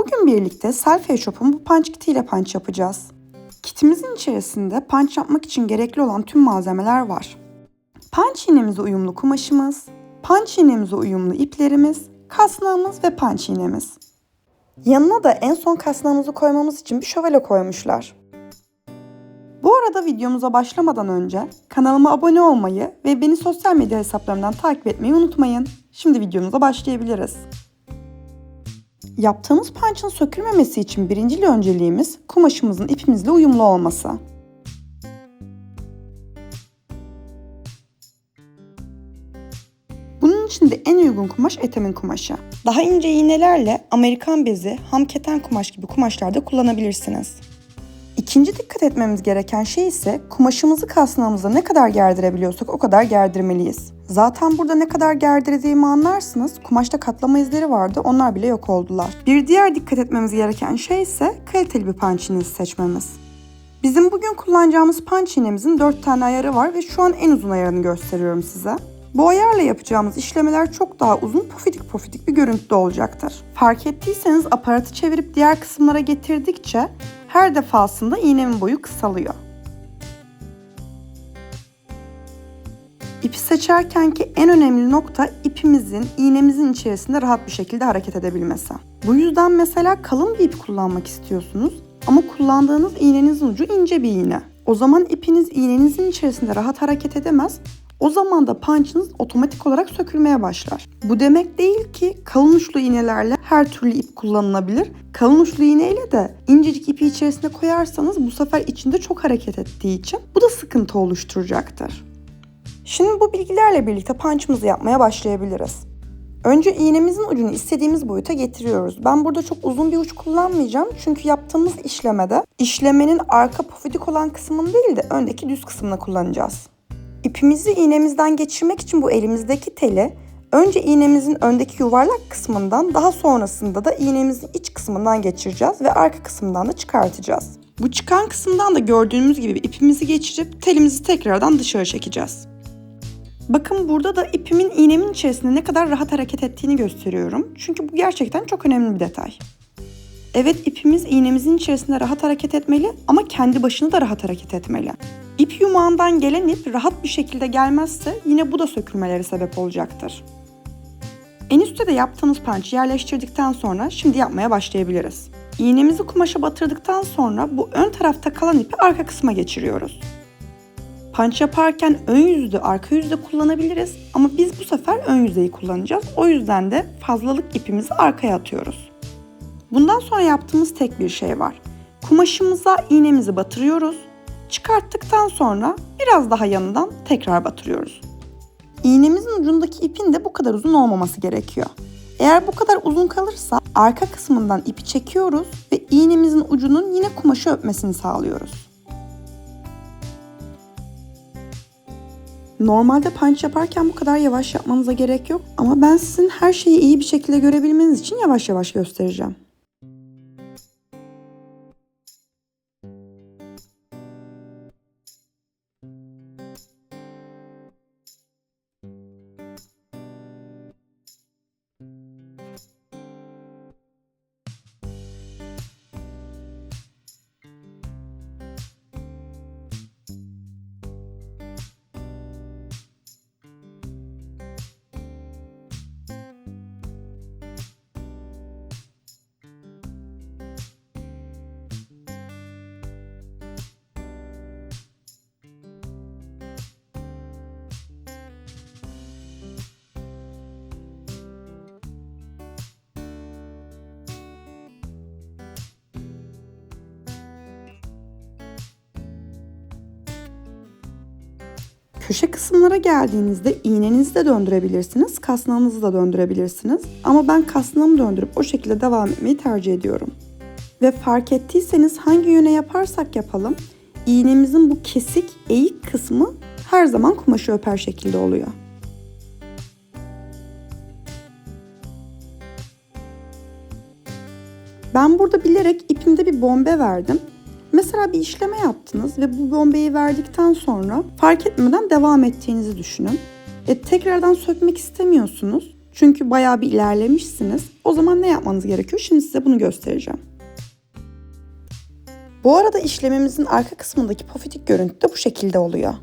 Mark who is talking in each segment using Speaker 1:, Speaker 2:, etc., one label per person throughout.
Speaker 1: Bugün birlikte Selfie Shop'un bu punch kiti ile punch yapacağız. Kitimizin içerisinde punch yapmak için gerekli olan tüm malzemeler var. Punch iğnemize uyumlu kumaşımız, punch iğnemize uyumlu iplerimiz, kasnağımız ve punch iğnemiz. Yanına da en son kasnağımızı koymamız için bir şövalye koymuşlar. Bu arada videomuza başlamadan önce kanalıma abone olmayı ve beni sosyal medya hesaplarımdan takip etmeyi unutmayın. Şimdi videomuza başlayabiliriz. Yaptığımız punch'ın sökülmemesi için birincil önceliğimiz kumaşımızın ipimizle uyumlu olması. Bunun için de en uygun kumaş etemin kumaşı. Daha ince iğnelerle Amerikan bezi, ham keten kumaş gibi kumaşlarda kullanabilirsiniz. İkinci dikkat etmemiz gereken şey ise kumaşımızı kasnağımıza ne kadar gerdirebiliyorsak o kadar gerdirmeliyiz. Zaten burada ne kadar gerdirdiğimi anlarsınız. Kumaşta katlama izleri vardı onlar bile yok oldular. Bir diğer dikkat etmemiz gereken şey ise kaliteli bir iğnesi seçmemiz. Bizim bugün kullanacağımız punch iğnemizin 4 tane ayarı var ve şu an en uzun ayarını gösteriyorum size. Bu ayarla yapacağımız işlemeler çok daha uzun pofidik pofidik bir görüntüde olacaktır. Fark ettiyseniz aparatı çevirip diğer kısımlara getirdikçe her defasında iğnemin boyu kısalıyor. İpi seçerkenki en önemli nokta ipimizin iğnemizin içerisinde rahat bir şekilde hareket edebilmesi. Bu yüzden mesela kalın bir ip kullanmak istiyorsunuz ama kullandığınız iğnenizin ucu ince bir iğne. O zaman ipiniz iğnenizin içerisinde rahat hareket edemez o zaman da punch'ınız otomatik olarak sökülmeye başlar. Bu demek değil ki kalın uçlu iğnelerle her türlü ip kullanılabilir. Kalın uçlu iğneyle de incecik ipi içerisine koyarsanız bu sefer içinde çok hareket ettiği için bu da sıkıntı oluşturacaktır. Şimdi bu bilgilerle birlikte punch'ımızı yapmaya başlayabiliriz. Önce iğnemizin ucunu istediğimiz boyuta getiriyoruz. Ben burada çok uzun bir uç kullanmayacağım çünkü yaptığımız işlemede işlemenin arka pofidik olan kısmını değil de öndeki düz kısmını kullanacağız. İpimizi iğnemizden geçirmek için bu elimizdeki teli önce iğnemizin öndeki yuvarlak kısmından daha sonrasında da iğnemizin iç kısmından geçireceğiz ve arka kısmından da çıkartacağız. Bu çıkan kısımdan da gördüğümüz gibi ipimizi geçirip telimizi tekrardan dışarı çekeceğiz. Bakın burada da ipimin iğnemin içerisinde ne kadar rahat hareket ettiğini gösteriyorum. Çünkü bu gerçekten çok önemli bir detay. Evet ipimiz iğnemizin içerisinde rahat hareket etmeli ama kendi başına da rahat hareket etmeli. İp yumağından gelen ip rahat bir şekilde gelmezse yine bu da sökülmeleri sebep olacaktır. En üstte de yaptığımız punch yerleştirdikten sonra şimdi yapmaya başlayabiliriz. İğnemizi kumaşa batırdıktan sonra bu ön tarafta kalan ipi arka kısma geçiriyoruz. Punch yaparken ön yüzde arka yüzde kullanabiliriz ama biz bu sefer ön yüzeyi kullanacağız. O yüzden de fazlalık ipimizi arkaya atıyoruz. Bundan sonra yaptığımız tek bir şey var. Kumaşımıza iğnemizi batırıyoruz. Çıkarttıktan sonra biraz daha yanından tekrar batırıyoruz. İğnemizin ucundaki ipin de bu kadar uzun olmaması gerekiyor. Eğer bu kadar uzun kalırsa arka kısmından ipi çekiyoruz ve iğnemizin ucunun yine kumaşı öpmesini sağlıyoruz. Normalde punch yaparken bu kadar yavaş yapmanıza gerek yok ama ben sizin her şeyi iyi bir şekilde görebilmeniz için yavaş yavaş göstereceğim. Köşe kısımlara geldiğinizde iğnenizi de döndürebilirsiniz, kasnağınızı da döndürebilirsiniz. Ama ben kasnağımı döndürüp o şekilde devam etmeyi tercih ediyorum. Ve fark ettiyseniz hangi yöne yaparsak yapalım, iğnemizin bu kesik, eğik kısmı her zaman kumaşı öper şekilde oluyor. Ben burada bilerek ipimde bir bombe verdim. Mesela bir işleme yaptınız ve bu bombeyi verdikten sonra fark etmeden devam ettiğinizi düşünün. E, tekrardan sökmek istemiyorsunuz. Çünkü bayağı bir ilerlemişsiniz. O zaman ne yapmanız gerekiyor? Şimdi size bunu göstereceğim. Bu arada işlemimizin arka kısmındaki pofidik görüntü de bu şekilde oluyor.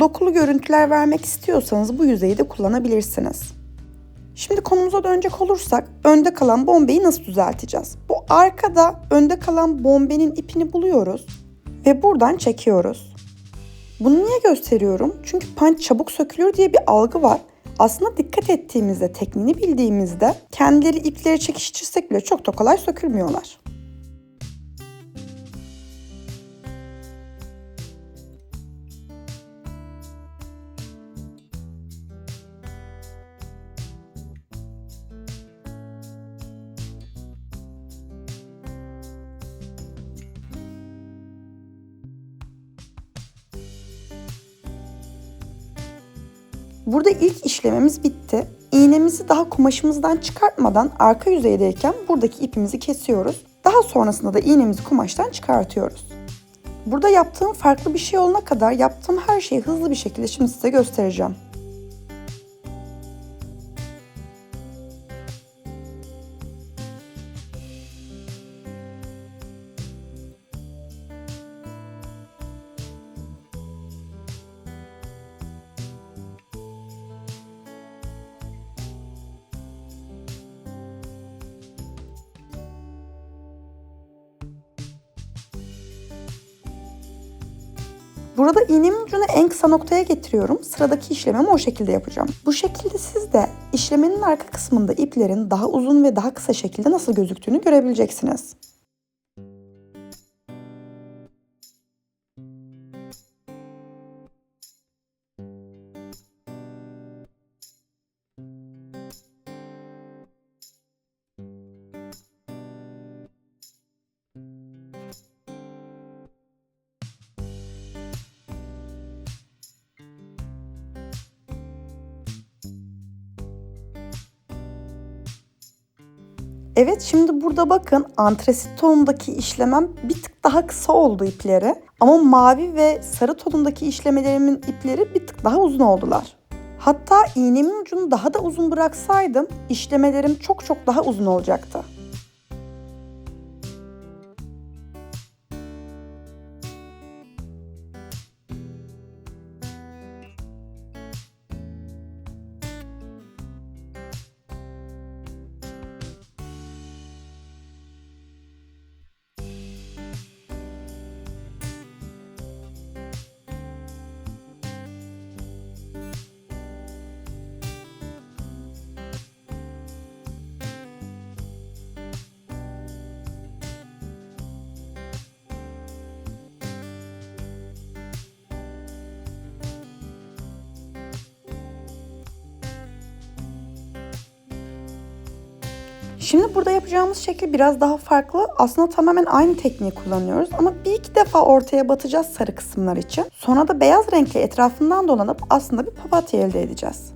Speaker 1: Dokulu görüntüler vermek istiyorsanız bu yüzeyi de kullanabilirsiniz. Şimdi konumuza dönecek olursak önde kalan bombeyi nasıl düzelteceğiz? Bu arkada önde kalan bombenin ipini buluyoruz ve buradan çekiyoruz. Bunu niye gösteriyorum? Çünkü punch çabuk sökülür diye bir algı var. Aslında dikkat ettiğimizde, tekniğini bildiğimizde kendileri ipleri çekiştirsek bile çok da kolay sökülmüyorlar. Burada ilk işlememiz bitti. İğnemizi daha kumaşımızdan çıkartmadan arka yüzeydeyken buradaki ipimizi kesiyoruz. Daha sonrasında da iğnemizi kumaştan çıkartıyoruz. Burada yaptığım farklı bir şey olana kadar yaptığım her şeyi hızlı bir şekilde şimdi size göstereceğim. Burada iğnemin ucunu en kısa noktaya getiriyorum. Sıradaki işlemimi o şekilde yapacağım. Bu şekilde siz de işlemenin arka kısmında iplerin daha uzun ve daha kısa şekilde nasıl gözüktüğünü görebileceksiniz. Evet şimdi burada bakın antresit tonundaki işlemem bir tık daha kısa oldu ipleri. Ama mavi ve sarı tonundaki işlemelerimin ipleri bir tık daha uzun oldular. Hatta iğnemin ucunu daha da uzun bıraksaydım işlemelerim çok çok daha uzun olacaktı. Şimdi burada yapacağımız şekil biraz daha farklı. Aslında tamamen aynı tekniği kullanıyoruz ama bir iki defa ortaya batacağız sarı kısımlar için. Sonra da beyaz renkle etrafından dolanıp aslında bir papatya elde edeceğiz.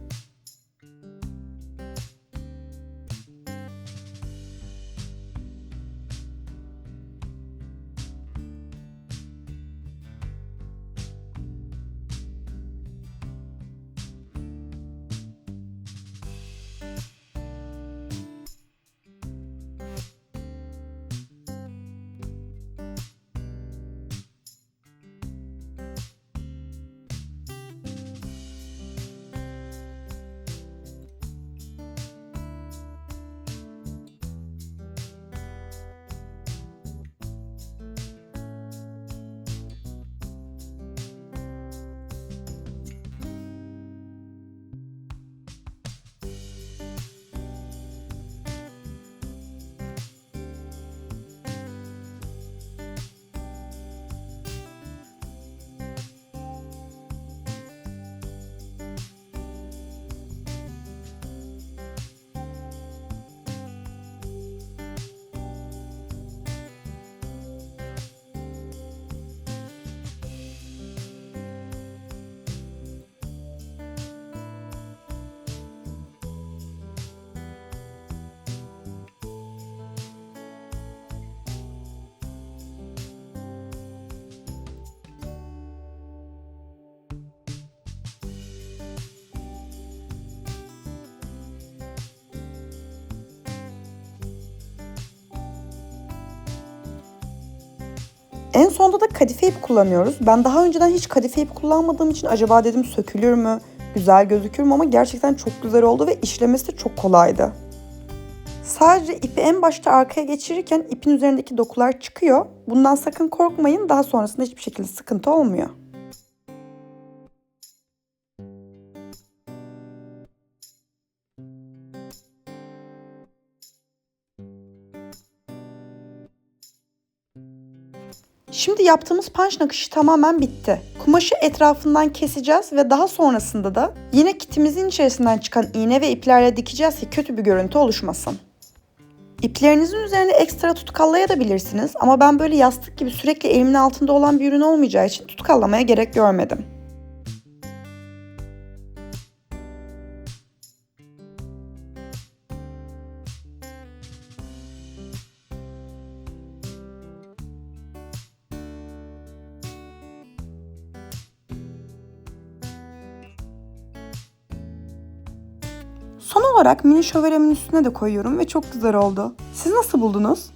Speaker 1: En sonda da kadife ip kullanıyoruz. Ben daha önceden hiç kadife ip kullanmadığım için acaba dedim sökülür mü, güzel gözükür mü ama gerçekten çok güzel oldu ve işlemesi de çok kolaydı. Sadece ipi en başta arkaya geçirirken ipin üzerindeki dokular çıkıyor. Bundan sakın korkmayın. Daha sonrasında hiçbir şekilde sıkıntı olmuyor. Şimdi yaptığımız punch nakışı tamamen bitti. Kumaşı etrafından keseceğiz ve daha sonrasında da yine kitimizin içerisinden çıkan iğne ve iplerle dikeceğiz ki kötü bir görüntü oluşmasın. İplerinizin üzerine ekstra tutkallayabilirsiniz ama ben böyle yastık gibi sürekli elimin altında olan bir ürün olmayacağı için tutkallamaya gerek görmedim. Son olarak mini şövalyemin üstüne de koyuyorum ve çok güzel oldu. Siz nasıl buldunuz?